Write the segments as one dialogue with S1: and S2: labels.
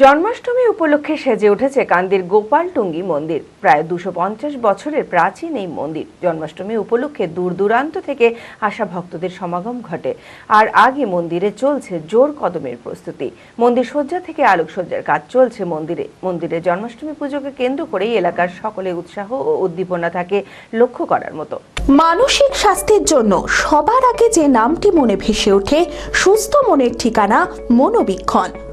S1: জন্মাষ্টমী উপলক্ষে সেজে উঠেছে কান্দির গোপালটুঙ্গি মন্দির। প্রায় দুশো পঞ্চাশ বছরের প্রাচীন এই মন্দির। জন্মাষ্টমী উপলক্ষে দূর দূরান্ত থেকে আসা ভক্তদের সমাগম ঘটে। আর আগে মন্দিরে চলছে জোর কদমের প্রস্তুতি। মন্দির সজ্জা থেকে আলোকসজ্জার কাজ চলছে মন্দিরে। মন্দিরে জন্মাষ্টমী পুজোকে কেন্দ্র করেই এলাকার সকলে উৎসাহ ও উদ্দীপনা থাকে লক্ষ্য করার মতো।
S2: মানসিক স্বাস্থ্যের জন্য সবার আগে যে নামটি মনে ভেসে ওঠে, সুস্থ মনের ঠিকানা মনোবীক্ষণ।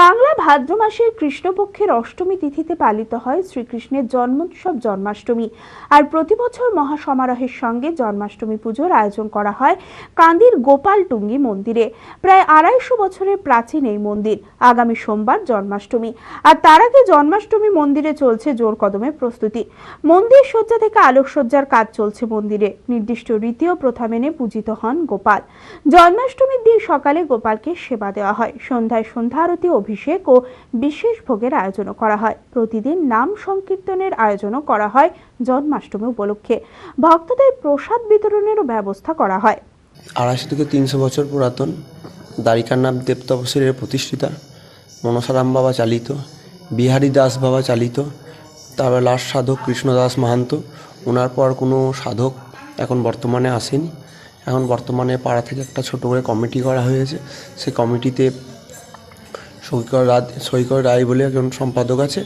S2: Bangla ভাদ্র মাসের কৃষ্ণপক্ষের অষ্টমী তিথিতে পালিত হয় শ্রীকৃষ্ণের জন্মোৎসব জন্মাষ্টমী। আর প্রতি বছর মহাসমারোহের সঙ্গে জন্মাষ্টমী পুজোর আয়োজন করা হয় কান্দির গোপালটুঙ্গি মন্দিরে। প্রায় আড়াইশো বছরের প্রাচীন এই মন্দির। আগামী সোমবার জন্মাষ্টমী। আর তার আগে জন্মাষ্টমী মন্দিরে চলছে জোর কদমে প্রস্তুতি। মন্দির সজ্জা থেকে আলোকসজ্জার কাজ চলছে মন্দিরে। নির্দিষ্ট রীতি ও প্রথা মেনে পূজিত হন গোপাল। জন্মাষ্টমীর দিন সকালে গোপালকে সেবা দেওয়া হয়। সন্ধ্যায় সন্ধ্যা আরতি অভিষেক ও বিশেষ ভোগের আয়োজনও করা হয়। প্রতিদিন নাম সংকীর্তনের আয়োজনও করা হয় জন্মাষ্টমী উপলক্ষে। ভক্তদের প্রসাদ বিতরণেরও ব্যবস্থা করা হয়।
S3: আড়াইশো থেকে তিনশো বছর পুরাতন দ্বারিকানাথ দেব তপশিলের প্রতিষ্ঠিতা মনসারাম বাবা চালিত, বিহারী দাস বাবা চালিত, তারপর লাস্ট সাধক কৃষ্ণদাস মাহান্ত। ওনার পর কোনো সাধক এখন বর্তমানে আসেনি। এখন বর্তমানে পাড়া থেকে একটা ছোট করে কমিটি করা হয়েছে। সেই কমিটিতে সৈকর রাত সৈকর রায় বলে একজন সম্পাদক আছে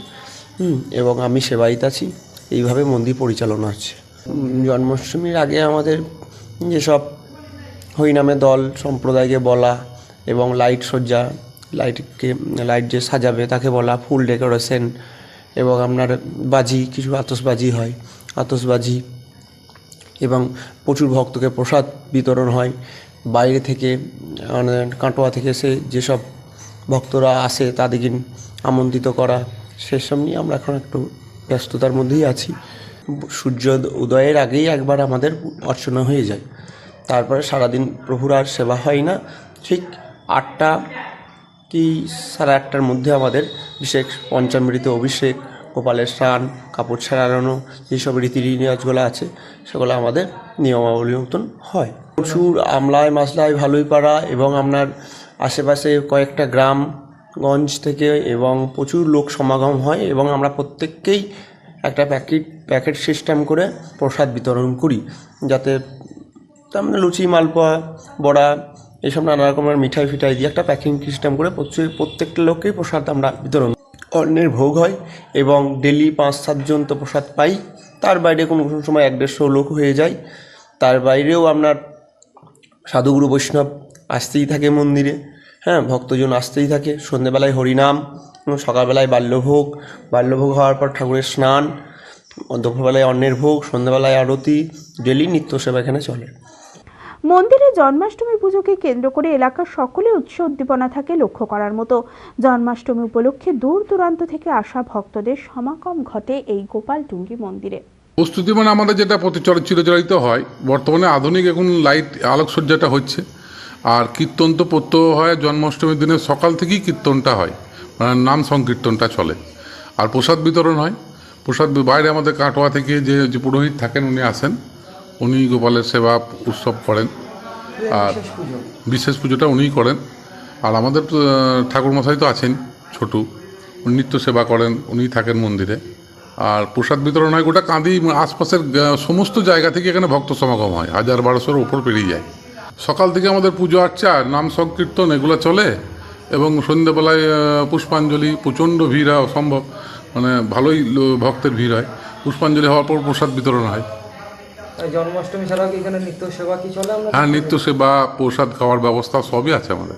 S3: এবং আমি সেবায়িত আছি। এইভাবে মন্দির পরিচালনা হচ্ছে। জন্মাষ্টমীর আগে আমাদের যেসব হরিনামে দল, সম্প্রদায়কে বলা এবং লাইট সজ্জা, লাইটকে, লাইট যে সাজাবে তাকে বলা, ফুল ডেকোরেশন এবং আপনার বাজি, কিছু আতসবাজি হয়। আতসবাজি এবং প্রচুর ভক্তকে প্রসাদ বিতরণ হয়। বাইরে থেকে মানে কাটোয়া থেকে সে যেসব ভক্তরা আসে তাদেরকে আমন্ত্রিত করা সেসব নিয়ে আমরা এখন একটু ব্যস্ততার মধ্যেই আছি। সূর্য উদয়ের আগেই একবার আমাদের অর্চনা হয়ে যায়। তারপরে সারাদিন প্রভুর আর সেবা হয় না। ঠিক আটটা কি সাড়ে আটটার মধ্যে আমাদের বিশেষ পঞ্চামৃত অভিষেক, গোপালের স্নান, কাপড় ছাড়ানো, যেসব রীতি রিওয়াজগুলো আছে, সেগুলো আমাদের নিয়মাবলী মতন হয়। প্রচুর আমলায় মাসলায় ভালোই পাড়া এবং আপনার আশেপাশে কয়েকটা গ্রাম গঞ্জ থেকে এবং প্রচুর লোক সমাগম হয় এবং আমরা প্রত্যেককেই একটা প্যাকেট প্যাকেট সিস্টেম করে প্রসাদ বিতরণ করি। যাতে তার মানে লুচি, মালপোয়া, বড়া এইসব নানা রকমের মিঠাই ফিঠাই দিয়ে একটা প্যাকিং সিস্টেম করে প্রচুর, প্রত্যেকটা লোককেই প্রসাদ আমরা বিতরণ অন্যের ভোগ হয় এবং ডেলি পাঁচ সাতজন তো প্রসাদ পাই। তার বাইরে কোনো কোনো সময় এক দেড়শো লোক হয়ে যায়। তার বাইরেও আপনার সাধুগুরু, বৈষ্ণব আসতেই থাকে মন্দিরে। হ্যাঁ ভক্তজন আসতেই থাকে। সন্ধেবেলায় হরিনাম এবং সকালবেলায় বাল্যভোগ। বাল্যভোগ হওয়ার পর ঠাকুরের স্নান দুপুরবেলায় অন্নের ভোগ সন্ধ্যাবেলায় আরতি ডেলি নিত্য সেবা এখানে চলে।
S2: মন্দিরে জন্মাষ্টমী পুজোকে কেন্দ্র করে এলাকার সকলে উৎস উদ্দীপনা থাকে লক্ষ্য করার মতো। জন্মাষ্টমী উপলক্ষে দূর দূরান্ত থেকে আসা ভক্তদের সমাগম ঘটে এই গোপালটুঙ্গি মন্দিরে।
S4: প্রস্তুতি মানে আমাদের যেটা প্রতিচর চিরচরিত হয় বর্তমানে আধুনিক এখন লাইট আলোকসজ্জাটা হচ্ছে। আর কীর্তন তো প্রত্যহ হয় জন্মাষ্টমীর দিনে সকাল থেকেই কীর্তনটা হয় মানে নাম সংকীর্তনটা চলে। আর প্রসাদ বিতরণ হয়। প্রসাদ বাইরে আমাদের কাটোয়া থেকে যে যে পুরোহিত থাকেন উনি আসেন। উনি গোপালের সেবা উৎসব করেন। আর বিশেষ পুজোটা উনিই করেন। আর আমাদের ঠাকুরমশাই তো আছেন ছোটু। উনি নিত্য সেবা করেন উনিই থাকেন মন্দিরে। আর প্রসাদ বিতরণ হয় গোটা কাঁদি আশপাশের সমস্ত জায়গা থেকে এখানে ভক্ত সমাগম হয়। হাজার বারোশোর উপর পেরিয়ে যায়। সকাল থেকে আমাদের পুজো আর্চা নাম সংকীর্তন এগুলো চলে। এবং সন্ধ্যেবেলায় পুষ্পাঞ্জলি প্রচণ্ড ভিড় হয় অসম্ভব। মানে ভালোই ভক্তের ভিড় হয়। পুষ্পাঞ্জলি হওয়ার পর প্রসাদ বিতরণ হয়।
S5: জন্মাষ্টমী ছাড়াও কি এখানে নিত্য সেবা কি চলে
S4: হ্যাঁ নিত্য সেবা প্রসাদ খাওয়ার ব্যবস্থা সবই আছে আমাদের।